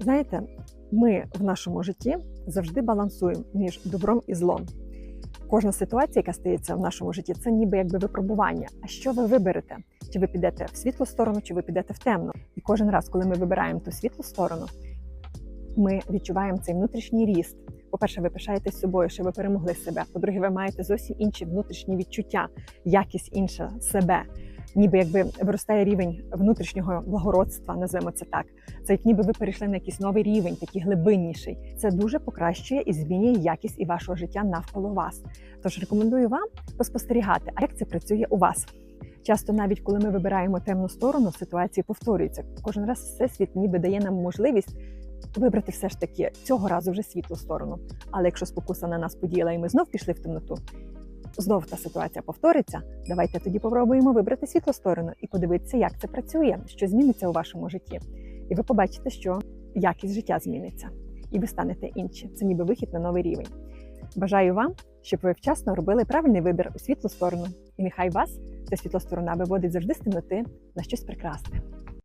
Знаєте, ми в нашому житті завжди балансуємо між добром і злом. Кожна ситуація, яка стається в нашому житті, це ніби якби випробування. А що ви виберете? Чи ви підете в світлу сторону, чи ви підете в темну? І кожен раз, коли ми вибираємо ту світлу сторону, ми відчуваємо цей внутрішній ріст. По-перше, ви пишаєтесь собою, що ви перемогли себе. По-друге, ви маєте зовсім інші внутрішні відчуття, якість інша себе. Ніби якби виростає рівень внутрішнього благородства, називаємо це так. Це як ніби ви перейшли на якийсь новий рівень, такий глибинніший. Це дуже покращує і змінює якість і вашого життя навколо вас. Тож рекомендую вам поспостерігати, а як це працює у вас. Часто, навіть коли ми вибираємо темну сторону, ситуації повторюються. Кожен раз всесвіт ніби дає нам можливість вибрати все ж таки цього разу вже світлу сторону. Але якщо спокуса на нас подіяла і ми знов пішли в темноту, знов та ситуація повториться. Давайте тоді попробуємо вибрати світлу сторону і подивитися, як це працює, що зміниться у вашому житті. І ви побачите, що якість життя зміниться, і ви станете інші. Це ніби вихід на новий рівень. Бажаю вам, щоб ви вчасно робили правильний вибір у світлу сторону, і нехай вас ця світла сторона виводить завжди з темноти на щось прекрасне.